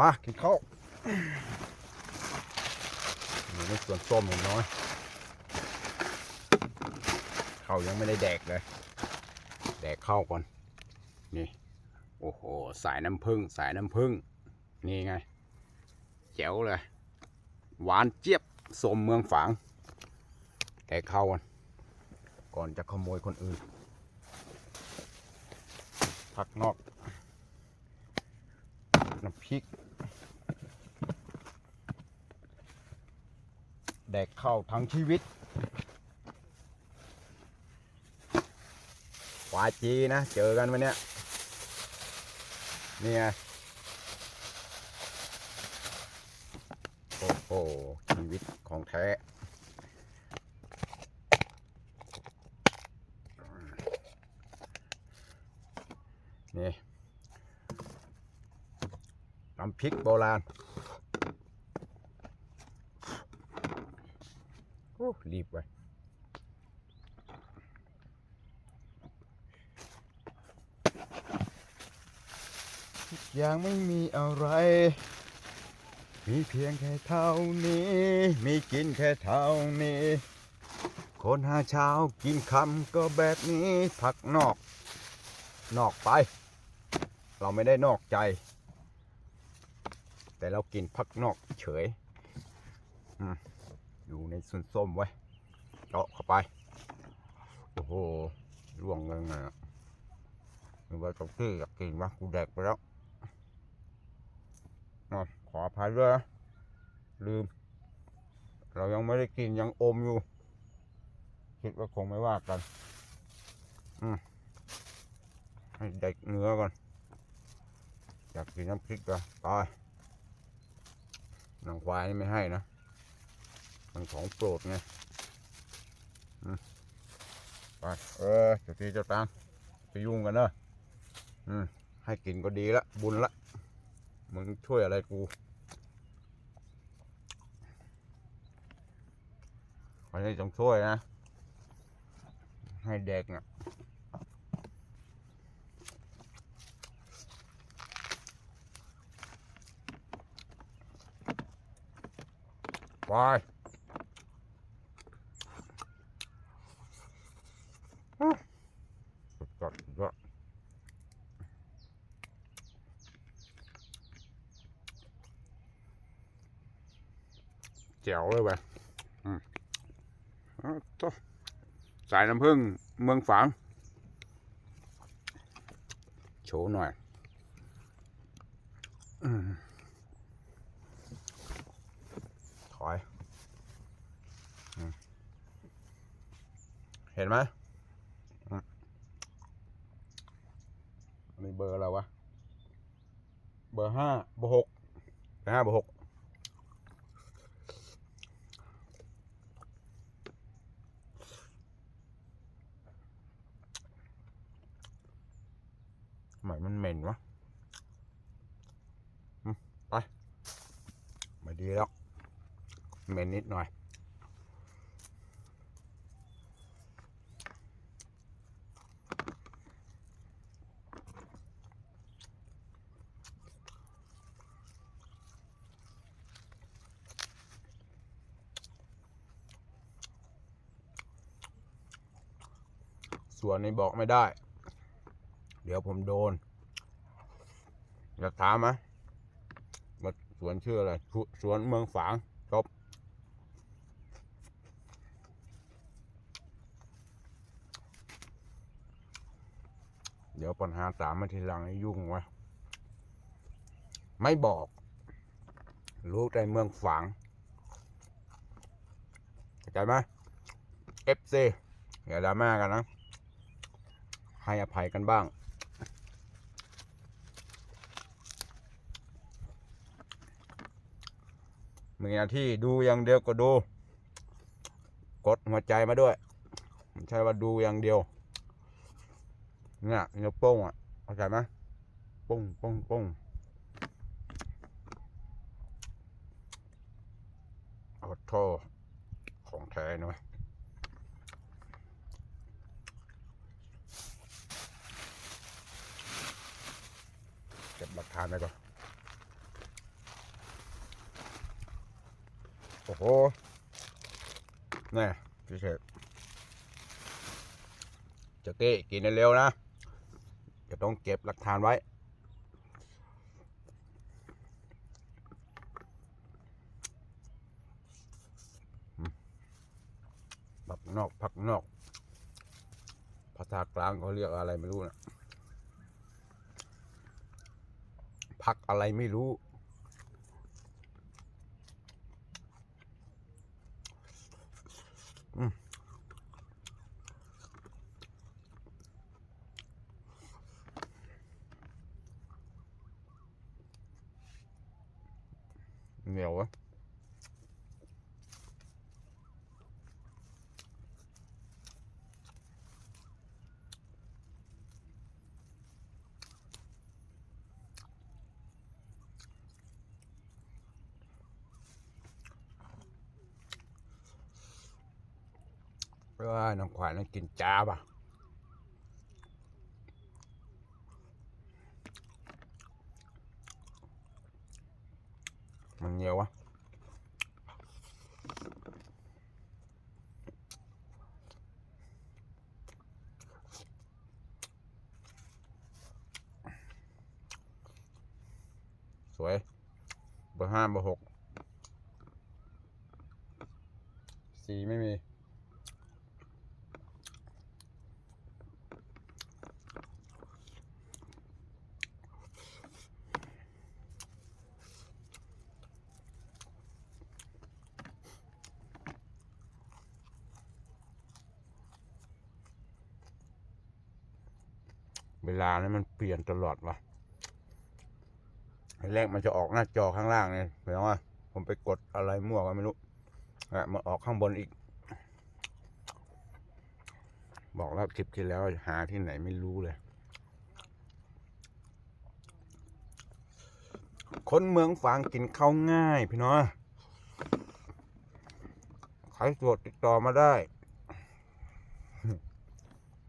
มากินข้าวอยู่ในสวนส้มเห็นน้อยข้าวยังไม่ได้แดกเลย แดกข้าวก่อน นี่ โอ้โห สายน้ำผึ้งสายน้ำผึ้งนี่ไง แจ๋วเลย หวานเจี๊ยบสมเมืองฝาง แดกข้าวก่อน ก่อนจะขโมยคนอื่นผักนอก พริก แดกข้าวทั้งชีวิตควาจีนะ เจอกันวันเนี้ยนี่ไงโอ้โห ชีวิตของแท้นี่ำพริกโบราณโอ้รีบไปทุกอย่างไม่มีอะไร มีเพียงแค่เท่านี้ มีกินแค่เท่านี้ คนหาเช้ากินคำก็แบบนี้ผักนอก นอกไป เราไม่ได้นอกใจ แต่เรากินผักนอกเฉยอยู่ในส่วนส้มไว้เจาะเข้าไป โอ้โหร่วงเงินอะนึกว่าเจ้าที่อยากกินวะกูแดกไปแล้วขออภัยด้วยนะลืม เรายังไม่ได้กินยังอมอยู่ คิดว่าคงไม่ว่ากันอืมให้เด็กเนื้อก่อนอยากกินน้ำพริกก็ตาย หนังควายนี่ไม่ให้นะ มันของโปรดไงไปเออเจ้าที่เจ้าตางจะยุ่งกันเนอะอืมให้กินก็ดีละ บุญละ มึงช่วยอะไรกูขอให้จงช่วยนะ ให้เด็กน่ะ ปสุดยอดสุดยอดแจ๋วเลยไปอืมเอาต่อสายน้ำผึ้งเมืองฝาง โชว์หน่อยอืมถอยอืม เห็นไหมอืมมีเบอร์อะไรวะ เบอร์ห้าเบอร์หกเบอร์ห้าเบอร์หกทำไมมันเหม็นวะไปไม่ดีแล้วเหม็นนิดหน่อย ส่วนนี้บอกไม่ได้ เดี๋ยวผมโดนอยากถามไหมว่าสวนชื่ออะไร สวนเมืองฝางจบเดี๋ยวปัญหาตามมาทีหลังให้ยุ่งวะไม่บอก รู้แต่เมืองฝางเข้าใจไหมเอฟซีอย่าดราม่ากันนะ ให้อภัยกันบ้าง มีหน้าที่ดูอย่างเดียวก็ดู กดหัวใจมาด้วยไม่ใช่ว่าดูอย่างเดียว เนี่ยนิ้วโป้งอะเข้าใจไหมโป้งโป้งโป้งเอาโทษของแท้หน่อยานไปก่อน โอ้โหนี่พี่เชฟจะเก้กินเร็วนะ จะต้องเก็บหลักฐานไว้ ผักนอกผักนอก ภาษากลางเขาเรียกอะไรไม่รู้นะ ผักอะไรไม่รู้ เหนียวอะ เอ้ยน้องขวานนั่งกินจ้าป่ะมันเหนียววะสวย เบอร์ห้าเบอร์หกสีไม่มี ลานี่มันเปลี่ยนตลอดว่ะแรกมันจะออกหน้าจอข้างล่างเนี่ยแปลว่าผมไปกดอะไรมั่วก็ไม่รู้อะมันออกข้างบนอีก บอกแล้วคลิปที่แล้วหาที่ไหนไม่รู้เลย คนเมืองฟางกินข้าวง่ายพี่น้องใครตรวจติดต่อมาได้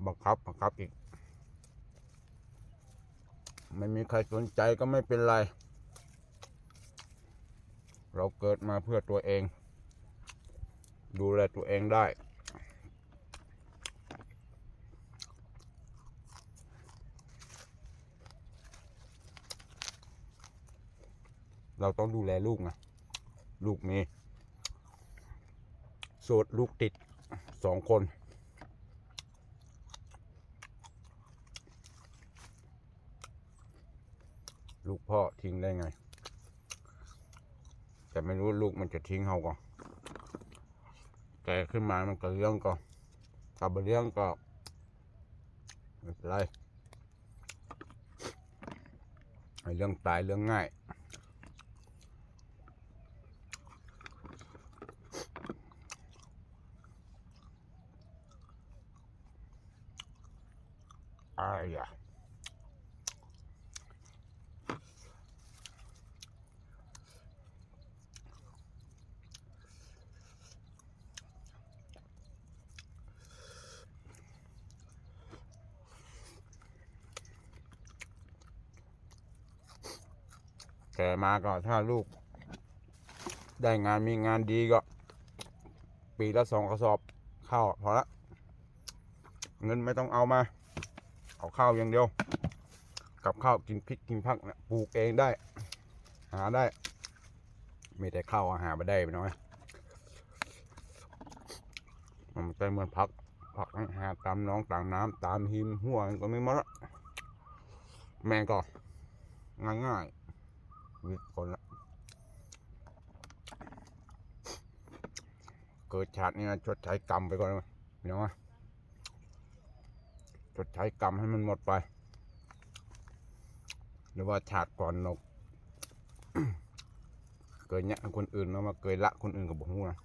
บังคับบังคับอีก ไม่มีใครสนใจก็ไม่เป็นไร เราเกิดมาเพื่อตัวเอง ดูแลตัวเองได้ เราต้องดูแลลูกนะลูกมีโสดลูกติดสองคน ลูกพ่อทิ้งได้ไง แต่ไม่รู้ลูกมันจะทิ้งเขาก่อนแก่ขึ้นมามันก็เลี้ยงก็กลับมาเลี้ยงก็ไม่เป็นไรไอ้เรื่องตายเรื่องง่ายอ้ายย แก่มาก็ถ้าลูก ได้งานมีงานดีก็ ปีละสองกระสอบข้าวพอละ เงินไม่ต้องเอามา เอาข้าวอย่างเดียว กับข้าวกินพริกกินผักเนะปลูกเองได้ หาได้ ไม่แต่ข้าวอาหารไม่ได้ไปน่อยมันไม่เหมือนผักผักหาตามน้องตามน้ำตามหิมหัวก็ไม่มดละแมงก็ง่ายง่ายๆ คนละเกิดชาตินี้ชดใช้กรรมไปก่อนนะพี่น้องนะชดใช้กรรมให้มันหมดไป หรือว่าชาติก่อนเราเกิดเนี่ยคนอื่นเรามาเกิดละคนอื่นกับบุ้นะ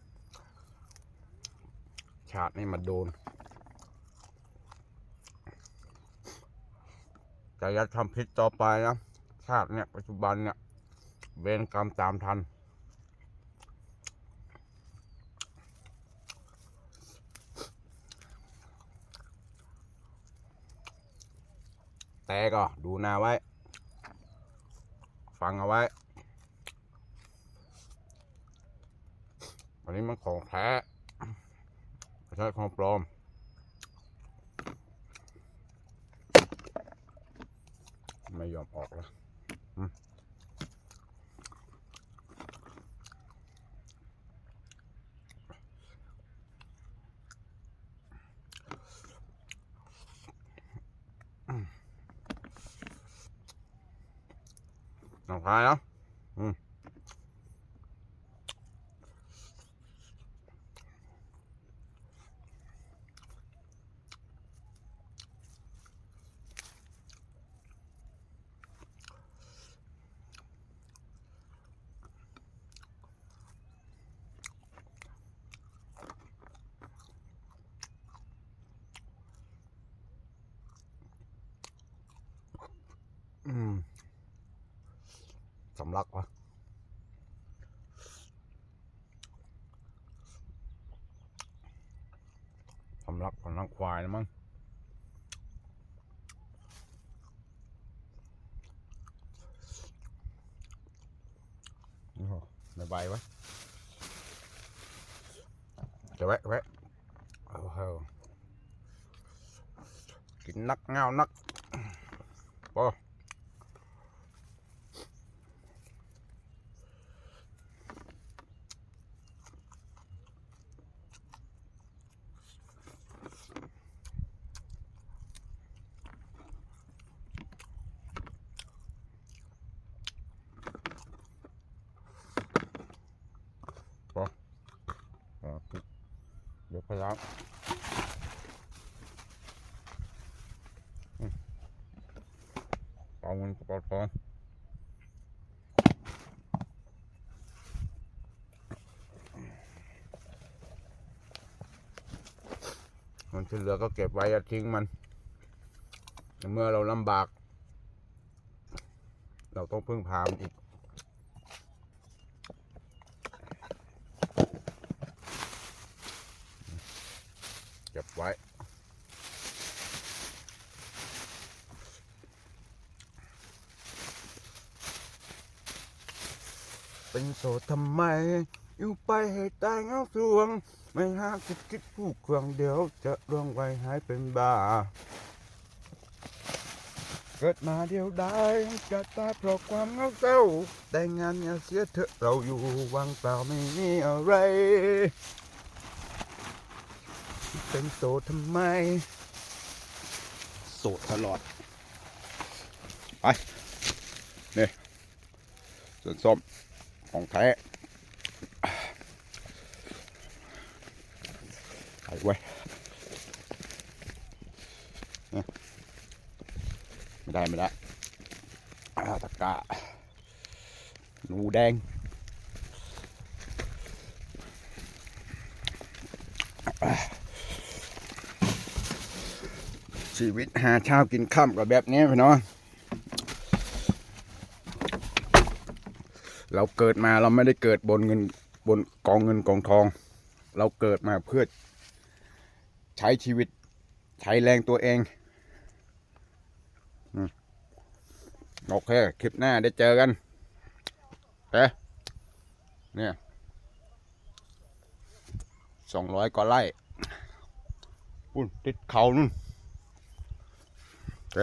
ชาตินี่มาโดนแต่อยัดทำผิดต่อไปนะ ชาติเนี่ยปัจจุบันเนี่ย เวรกรรมตามทัน แต่ก็ดูหน้าไว้ ฟังเอาไว้ อันนี้มันของแท้ไม่ใช่ของปลอมไม่ยอมออกแล้ว น้อง พายแล้วอืมอืมสำลักวะสำลักของน้ำควายนะมั้งโอ้โหในใบไว้เดี๋วไว้ไว้เอาเอากินนักเงานักปออ่า เดี๋ยวไปล้างอืมเอาเงินกระเป๋าทองมันที่เหลือก็เก็บไว้อย่าทิ้งมัน เมื่อเราลำบาก เราต้องพึ่งพามันอีกบไว้ เป็นโสดทำไม อยู่ไปให้ตายเงาสวง ไม่หาคิดคิดผู้ควงเดี๋ยว จะร่วงไว้หายเป็นบ้า เกิดมาเดียวได้จะตายเพราะความเงาเศร้า แต่งงานอย่าเสียเถอะเราอยู่ว่างเปล่าไม่มีอะไร เป็นโสดทำไม โสดตลอด ไป นี่ส่วนส้ม ของแท้ไปไว้ไม่ได้ ไม่ได้ตะกร้าหนูแดงชีวิตหาเช้ากินค่ำกับแบบนี้พี่น้อง เราเกิดมาเราไม่ได้เกิดบนเงินบนกองเงินกองทอง เราเกิดมาเพื่อใช้ชีวิตใช้แรงตัวเองโอเค คลิปหน้าได้เจอกันเอ๊ะเนี่ยสองร้อยกว่าไร่ปุ่นติดเขานู่นโอเค